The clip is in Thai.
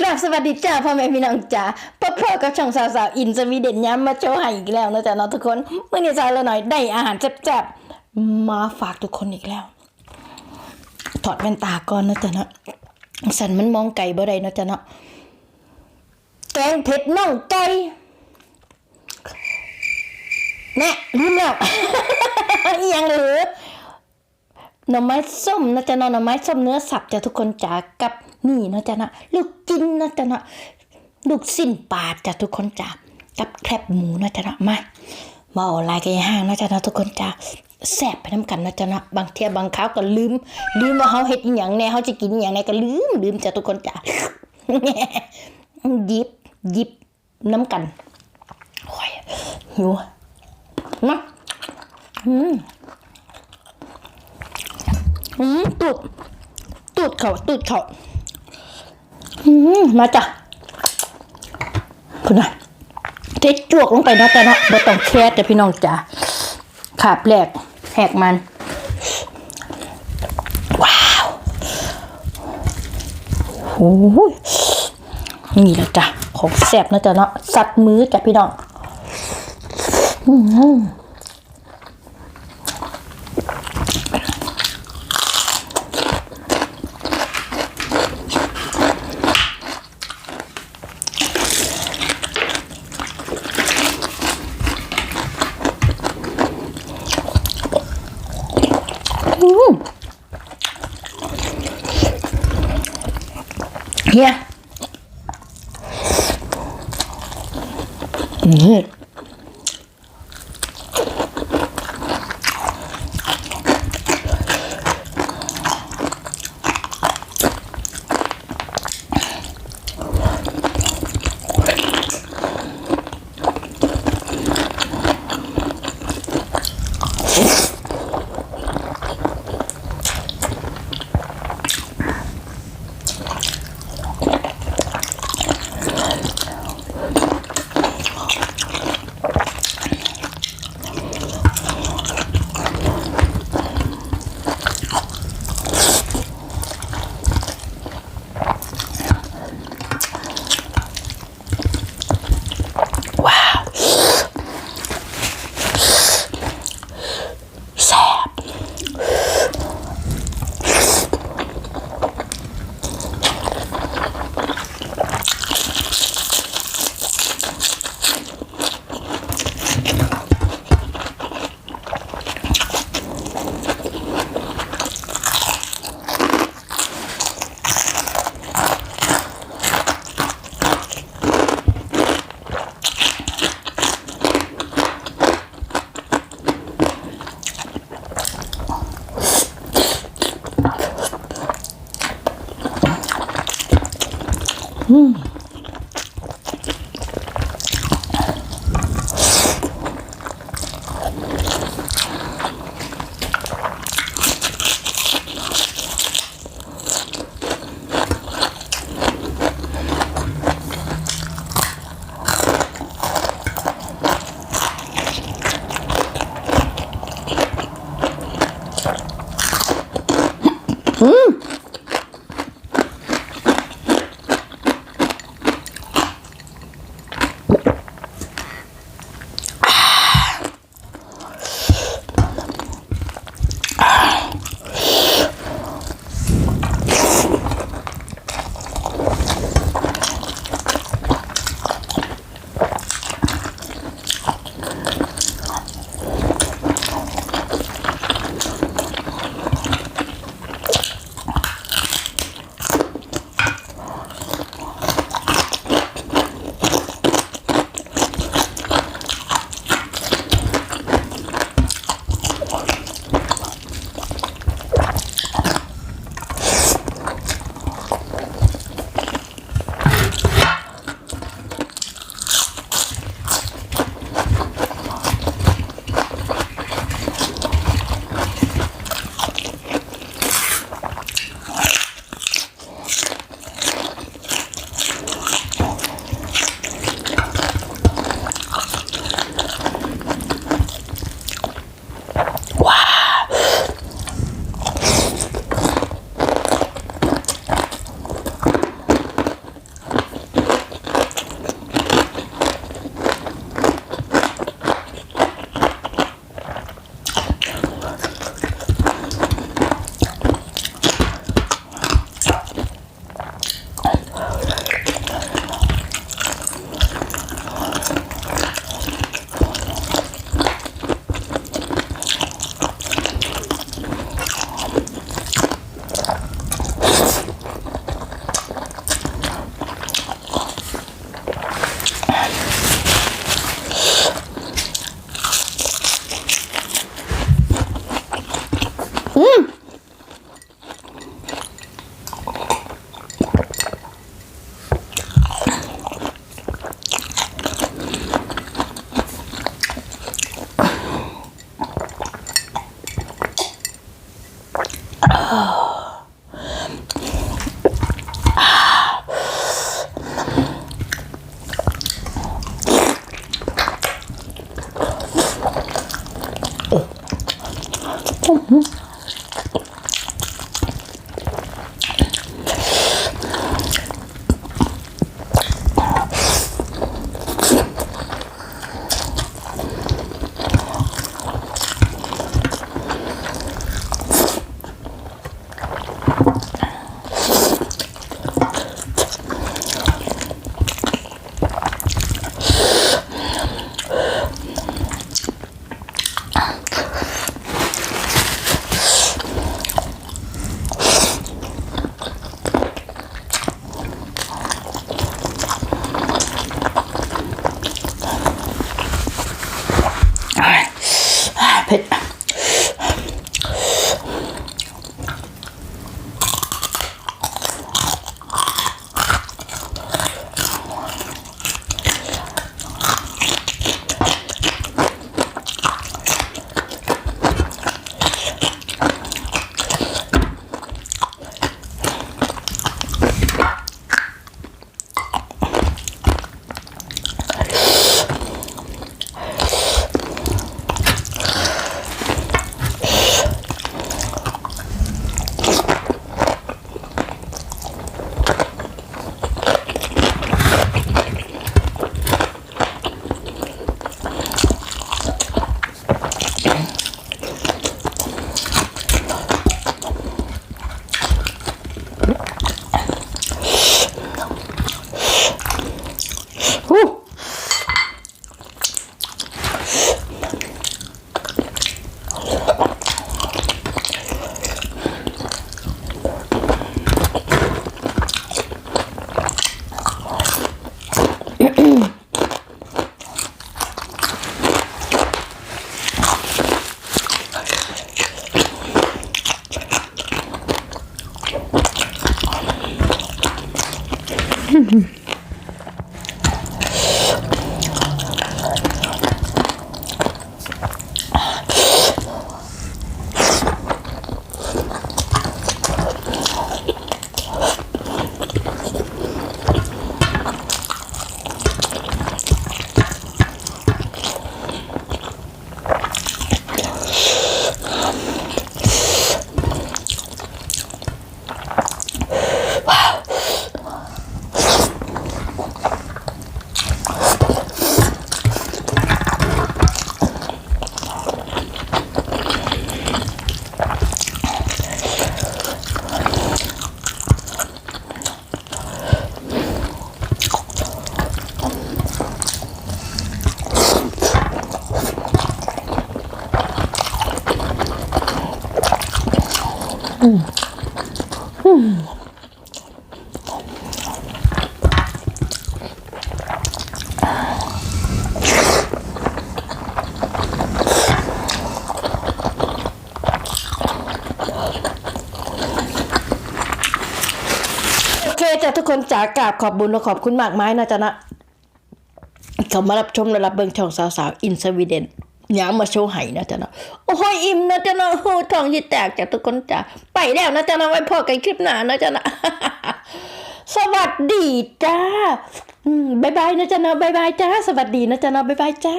กราบสวัสดีจ้าพ่อแม่พี่น้องจ้าพ่อพ่อกับช่องสาวสาวๆอินสวีเดนย้ำมาโชว์ให้อีกแล้วนะจ๊ะเนาะทุกคนเมื่อนี้สาวละหน่อยได้อาหารแซ่บๆมาฝากทุกคนอีกแล้ว ถอดแว่นตาก่อนนะจ๊ะเนาะสันมันมองไก่บ่ได้นะจ๊ะเนาะแกงเผ็ดน่องไก่แน่ลืมแล้วยังเหลือ หน่อไม้ส้มนะจ๊ะเนาะหน่อไม้ส้มเนื้อสับจ้ะทุกคนจ๋ากับนี่นะจ๊ะนะลูกกินนะจ๊ะนะลูกสิ้นปลาจ้ะทุกคนจ๋ากับแคบหมูนะจ๊ะนะมามาออนไลน์กันห้างนะจ๊ะนะทุกคนจ๋าแซ่บไปน้ำกันนะจ๊ะนะบางเที่ยบางคราวก็ลืม ลืมว่าเขาเฮ็ดอหย่างแน่เขาจะกินอหย่างแน่ก็ลืมลืมจ้ะทุกคนจ๋ายิบยิบน้ำกันโอ้ยหิวมาอืม อืมตูดตูดเขาตูดเขาอืมมาจ้ะคุณน่ะเทจวกลงไปนะแต่เนาะบ่ต้องแค่แต่พี่น้องจ๋าขาบแหลกแหกมัน ว้าวโอ้ยนี่แหละจ้ะของแซ่บนะจ๊ะเนาะสัตว์มือจ้ะพี่น้อง อืม เฮี Hmm. 음! 음. โจ้ะทุกคนจ๋ากราบขอบบุญและขอบคุณมากมายนะจ๊ะนะเขามารับชมและรับเบิ่งช่องสาวๆอินสวีเดน ย้างมาโชว์ไห้นะจ๊ะนะโอ้ยอิ่มนะจ๊ะนะโอ้ท้องยี่แตกจากทุกคนจ๋าไปแล้วนะจ๊ะนะไว้พอกันคลิปหน้านะจ๊ะนะสวัสดีจ้าบายบายนะจ๊ะนะบายบายจ้า สวัสดีนะจ๊ะนะบายบายจ้า